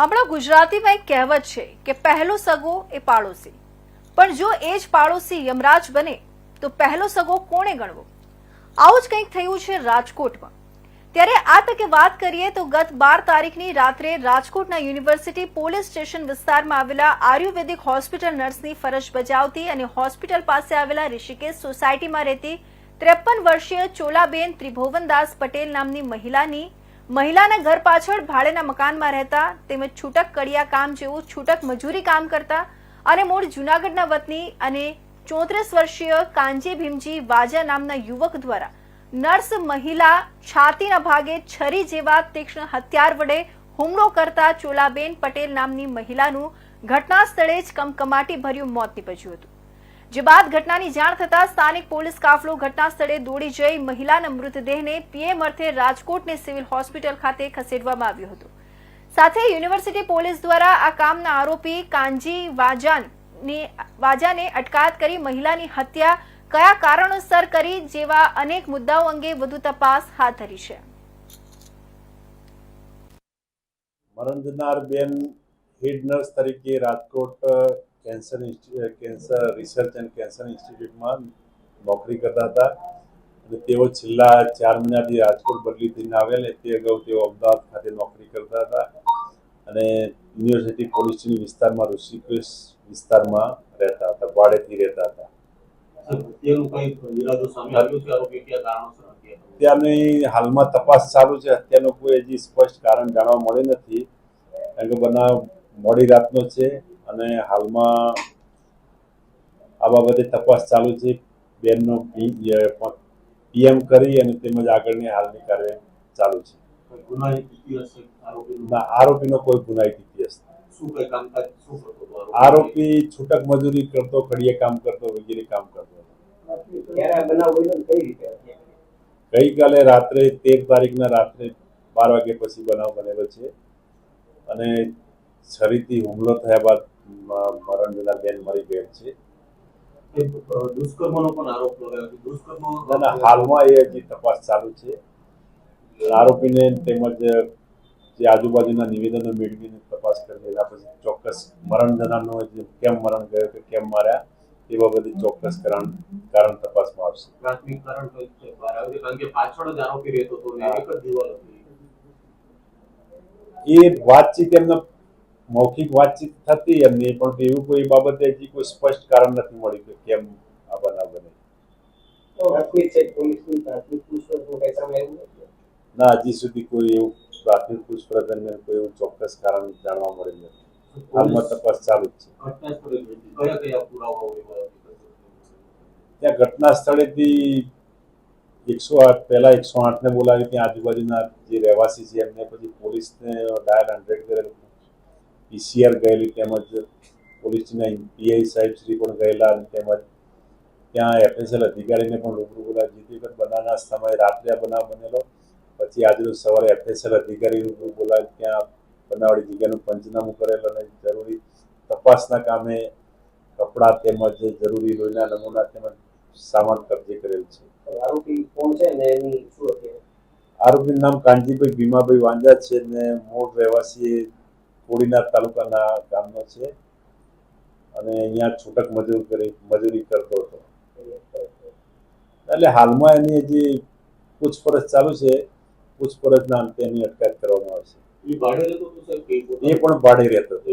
આપણા ગુજરાતીમાં એક કહેવત છે કે પહેલો સગો એ પાડોશી. પણ જો એ જ પાડોશી યમરાજ બને, તો પહેલો સગો કોણે ગણવો? આવું જ કંઈક થયું છે રાજકોટમાં. ત્યારે આ તકે વાત કરીએ તો ગત બાર તારીખની રાત્રે રાજકોટના યુનિવર્સિટી પોલીસ સ્ટેશન વિસ્તારમાં આવેલા આયુર્વેદિક હોસ્પિટલ નર્સની ફરજ બજાવતી અને હોસ્પિટલ પાસે આવેલા ઋષિકેશ સોસાયટીમાં રહેતી ત્રેપન વર્ષીય ચોલાબેન ત્રિભુવનદાસ પટેલ નામની મહિલાની મહિલાના ઘર પાછળ ભાડેના મકાનમાં રહેતા તેમજ છૂટક કડિયા કામ જેવું છૂટક મજૂરી કામ કરતા અને મૂળ જૂનાગઢના વતની અને ચોત્રીસ વર્ષીય કાંજી ભીમજી વાજા નામના યુવક દ્વારા નર્સ મહિલા છાતીના ભાગે છરી જેવા તીક્ષ્ણ હથિયાર વડે હુમલો કરતા ચોલાબેન પટેલ નામની મહિલાનું ઘટના સ્થળે જ કમકમાટી ભર્યું મોત નીપજ્યું હતું. જે બાદ ઘટનાની જાણ થતાં સ્થાનિક પોલીસ કાફલો ઘટના સ્થળે દોડી જઈ મહિલાના મૃતદેહને પીએમ અર્થે રાજકોટની સિવિલ હોસ્પિટલ ખાતે ખસેડવામાં આવ્યો હતો. સાથે યુનિવર્સિટી પોલીસ દ્વારા આ કામના આરોપી કાંજી વાજાને અટકાયત કરી મહિલાની હત્યા કયા કારણોસર કરી જેવા અનેક મુદ્દાઓ અંગે વધુ તપાસ હાથ ધરી છે. મરણ જનાર બેન હેડ નર્સ તરીકે Rajkot cancer cancer research and cancer ઇન્સ્ટિટ્યૂટમાં નોકરી કરતા હતા. અને તેઓ છેલ્લા ચાર મહિનાથી રાજકોટ બદલી થઈને ને તે અગાઉ તેઓ અમદાવાદ ખાતે નોકરી કરતા હતા. અને યુનિવર્સિટી પોલીસની વિસ્તારમાં ઋષિકેશ વિસ્તારમાં રહેતા હતા ભાડેથી રહેતા હતા? હત્યાની હાલમાં તપાસ ચાલુ છે. હત્યાનું કોઈ હજી સ્પષ્ટ કારણ જાણવા મળે નથી. કારણ કે બનાવ મોડી રાતનો છે. અને હાલમાં આ બાબતે તપાસ ચાલુ છે. બેનનો પીએમ કરી અને તેમજ આગળની હાલની કાર્યવાહી ચાલુ છે. આરોપીનો? ના આરોપીનો કોઈ ગુનાહિત ઇતિહાસ આરોપી? છૂટક મજૂરી કરતો કડીએ કામ કરતો વગેરે કામ કરતો ગઈકાલે રાત્રે તેર તારીખના રાત્રે બાર વાગ્યા પછી બનાવ બનેલો છે. અને છરીથી હુમલો થયા બાદ મરણ જનાર બેન મરી ગયેલ છે. દુષ્કર્મનો પણ આરોપ લગાવ્યો દુષ્કર્મ હાલમાં એ હજી તપાસ ચાલુ છે. આરોપીને તેમજ જે આજુબાજુના નિવેદનો મેળવીને તપાસ કરી એના પછી ચોક્કસ મરણ જનારનો કેમ મરણ ગયો કે કેમ માર્યા એ બાબતે ચોક્કસ કારણ કારણ તપાસમાં આવશે. પ્રાથમિક કારણ કઈ છે. છે? કારણ કે પાછળ જ આરોપી રહેતો હતો ને એક જ દિવાલ હતી. એ વાતચીત એમના મૌખિક વાતચીત થતી એમની પણ એવું કોઈ બાબતે હજી કોઈ સ્પષ્ટ કારણ નથી મળ્યું કે કેમ આ બનાવ બને. ના હજી સુધી કોઈ એવું પ્રાથમિક પૂછપરછ દરમિયાન કોઈ એવું ચોક્કસ કારણ જાણવા મળ્યું નથી. હાલમાં તપાસ ચાલુ જ છે? ત્યાં ઘટના સ્થળેથી એકસો આઠ પહેલાં એકસો આઠને બોલાવી ત્યાં આજુબાજુના જે રહેવાસી છે એમને પછી પોલીસને ડાયલ હંડ્રેડ કરેલ. પીસીઆર ગયેલી તેમજ પોલીસના પીઆઈ સાહેબ શ્રી પણ ગયેલા અને તેમજ ત્યાં એફએસએલ અધિકારીને પણ રૂબરૂ બોલાવી જે વખત બનાવના સમયે રાત્રે બનાવ બનેલો. પછી આજરોજ સવારે એફએસએલ અધિકારી રૂબરૂ બોલાવી ત્યાં બનાવડી જગ્યાનું પંચનામું કરેલ અને જરૂરી તપાસના કામે કપડાં તેમજ જરૂરી લોહીના નમૂના તેમજ સામાન કબજે કરેલ છે. આરોપી કોણ છે ને એની શું આરોપીનું નામ કાનજીભાઈ ભીમાભાઈ વાંજા છે ને મૂળ રહેવાસી કોડીનાથ તાલુકાના ગામનો છે. અને અહીંયા છૂટક મજૂર કરી મજૂરી કરતો હતો. એટલે હાલમાં એની જે પૂછપરછ ચાલુ છે પૂછપરછના અંતે એની અટકાયત કરવામાં આવશે. એ પણ ભાડે રહેતો હતો.